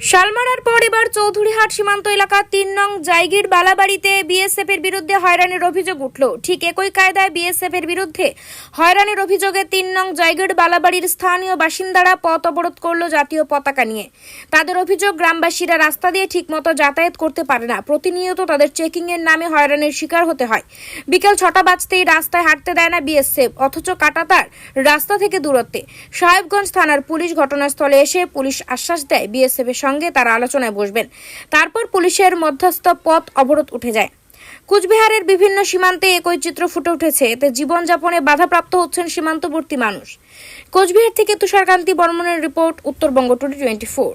শালমারার পর এবার চৌধুরীহাট সীমান্ত এলাকার তিন নং জাইগির বালাবাড়িতে বিএসএফ এর বিরুদ্ধে হয়রানির অভিযোগ উঠল। ঠিক একই কায়দায় বিএসএফ এর বিরুদ্ধে হয়রানির অভিযোগে তিন নং জাইগির বালাবাড়ির স্থানীয় বাসিন্দারা পথ অবরোধ করল জাতীয় পতাকা নিয়ে। তাদের অভিযোগ, গ্রামবাসীরা রাস্তা দিয়ে ঠিকমতো যাতায়াত করতে পারে না। প্রতিনিয়ত তাদের চেকিং এর নামে হয়রানির শিকার হতে হয়। বিকেল ছটা বাজতেই রাস্তায় হাঁটতে দেয় না বিএসএফ, অথচ কাটাতার রাস্তা থেকে দূরত্বে। সাহেবগঞ্জ থানার পুলিশ ঘটনাস্থলে এসে পুলিশ আশ্বাস দেয় বিএসএফ এর সঙ্গে তারা আলোচনায় বসবেন। তারপর পুলিশের মধ্যস্থ পথ অবরোধ উঠে যায়। কুচবিহারের বিভিন্ন সীমান্তে একই চিত্র ফুটে উঠেছে। এতে জীবনযাপনে বাধাপ্রাপ্ত হচ্ছেন সীমান্তবর্তী মানুষ। কোচবিহার থেকে তুষারকান্তি বর্মনের report, Uttarbanga today twenty four.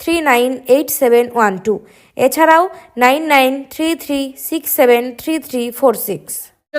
three nine eight seven one two এছাড়াও nine nine three three six seven three three four six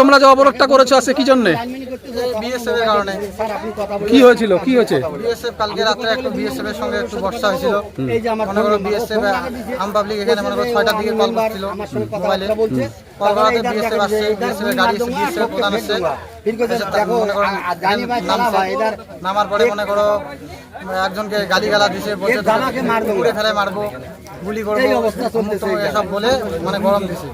তোমরা যে অবরোধটা করেছ আছে কি জন্য? বিএসএফ এর কারণে। কি হয়েছিল? কি হয়েছে? বিএসএফ কালকে একটু বিএসএফ এর সঙ্গে একটু বর্ষা হয়েছিল। মনে করো বিএসএফ আম পাবলিক এখানে মনে করো ছয়টার দিকে কল করছিল মোবাইলে। কল করাতে বিএসএফ আসছে বিএসএফ এর গাড়ি এসে বিএসএফ প্রধান আসছে। নামার পরে মনে করো একজনকে গালি গালা দিছে বলছে ফেলে মারবো গুলি করব। এসব বলে মানে গরম দিছে।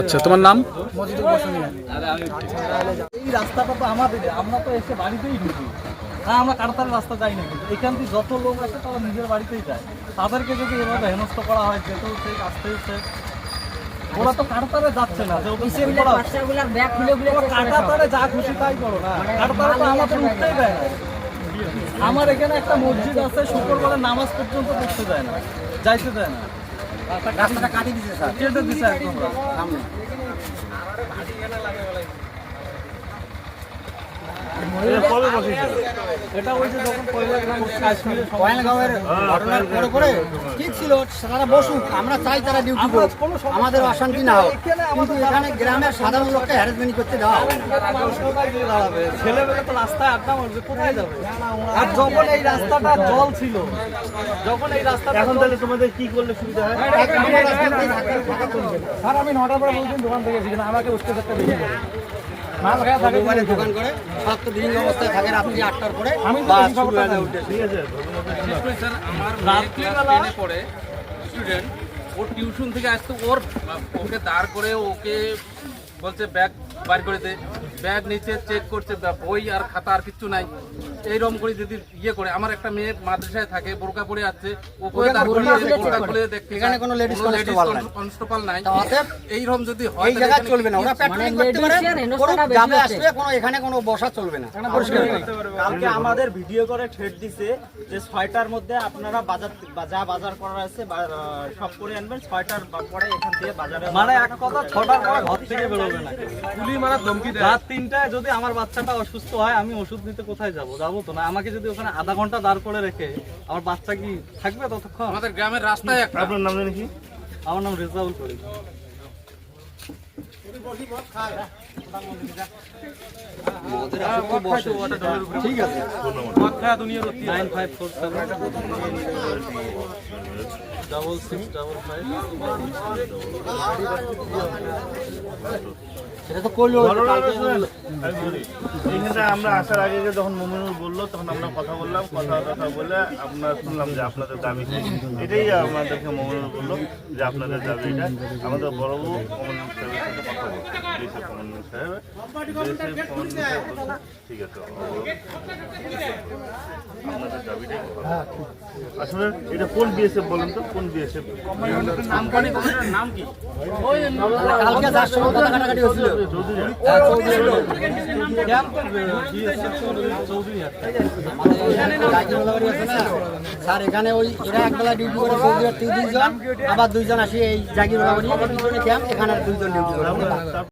আচ্ছা তোমার নাম? বসুন। এই রাস্তাটা তো আমাদের আমরা তো এসে বাড়িতেই ঢুকি। হ্যাঁ আমরা কারতার রাস্তা যাই না কিন্তু। এখান থেকে যত লোক আছে তারা নিজের বাড়িতেই যায়। তাদেরকে যদি এভাবে হেনস্থ করা হয় যেতে হচ্ছে আসতে হচ্ছে ওরা তো কারতারে যাচ্ছে না। যে করা কারতারে যা খুশি তাই করো না। কারতারে তো আমাদের উঠতেই দেয় না। আমার এখানে একটা মসজিদ আছে শুক্রবারে নামাজ পর্যন্ত পড়তে দেয় না যাইতে দেয় না। রাস্তাটা কাটিয়ে দিছে স্যার। কেটে দিছে একদম। সামনে। এটা ওই যে যখন পয়লা গ্রাম কাশ্মীরে পয়লগাঁওয়ের ঘটনার পরে পরে ঠিক ছিল তারা বসুক আমরা চাই তারা ডিউটি করুক আমাদের অশান্তি না হোক কিন্তু এখানে গ্রামের সাধারণ লোককে হ্যারাসমেন্ট করতে দেওয়া হবে না। ছেলেবেলা তো রাস্তায় আড্ডা মারবে কোথায় যাবে আর যখন এই রাস্তাটা জল ছিল যখন এই রাস্তাটা এখন তাহলে তোমাদের কি করলে সুবিধা হয়। স্যার আমি নটার পরে দোকান থেকে আমাকে উঠতে থাকতে বেশি করে মাল খাওয়া থাকে মোবাইলে দোকান করে সব তো বিভিন্ন অবস্থায় থাকে রাত্রি আটটার পরে বা বেশি খবর শুরু হয়ে যায় জানি। উঠে। ঠিক আছে আমার রাত্রিবেলা- টেনে পড়ে স্টুডেন্ট ওর টিউশন থেকে আসতো ওর ওকে দাঁড় করে ওকে বলছে ব্যাগ বার করে দে ব্যাগ নিচে চেক করছে বই আর খাতা আর কিছু নাই। এইরকম করে যদি ইয়ে করে আমার একটা মেয়ে মাদ্রাসায় থাকে বোরকা পরে আছে ওকে দাঁড় বোরকা খুলে দেখতে এখানে কোনো ladies কনস্টেবল নাই। এইরকম যদি হয় এই তাহলে চলবে না। ওরা প্যাট্রোলিং করতে পারে করুক, যাবে আসবে কোনো এখানে কোনো বসা চলবে না। কালকে আমাদের ভিডিও করে ঠেট দিছে যে ছয়টার মধ্যে আপনারা বাজার যা বাজার করার আছে সব করে আনবেন। ছয়টার পরে এখান থেকে বাজারে মানে এক কথা ছটার পরে ঘর থেকে বেরোবে না। গুলি মারা ধমকি দেয়। তিনটায় যদি আমার বাচ্চাটা অসুস্থ হয় আমি ওষুধ নিতে কোথায় যাব? যাব তো না। আমাকে যদি ওখানে আধা ঘণ্টা দাঁড় করে রেখে আমার বাচ্চা কি থাকবে ততক্ষণ? আমাদের গ্রামের রাস্তায় একটা। আপনার নাম জানি কি? আমার নাম রেজাউল করি ঠিক আছে। Nine five four seven. Double six double five. সেটা তো করল এইখানটা আমরা আসার আগে যখন মোমিনুল বলল তখন আমরা কথা বললাম কথা কথা বলে আমরা শুনলাম যে আপনাদের দাবি এটাই আমাদেরকে মোমিনুল বলল যে আপনাদের দাবি এটা। আমাদের বড় বউ কমলনাথ সাহেবের সাথে কথা বলছে। সাহেব ঠিক আছে দাবিটাই আসলে এটা কোন বিএসএফ বলেন তো? কোন বিএসএফ? নাম কি? কালকে যার সময় কথা কাটাকাটি হয়েছিল। স্যার, এখানে ওই এরা একবেলা ডিউটি করে চৌধুরী দুইজন আবার দুইজন আসি এই জাগির এখানে দুইজন ডিউটি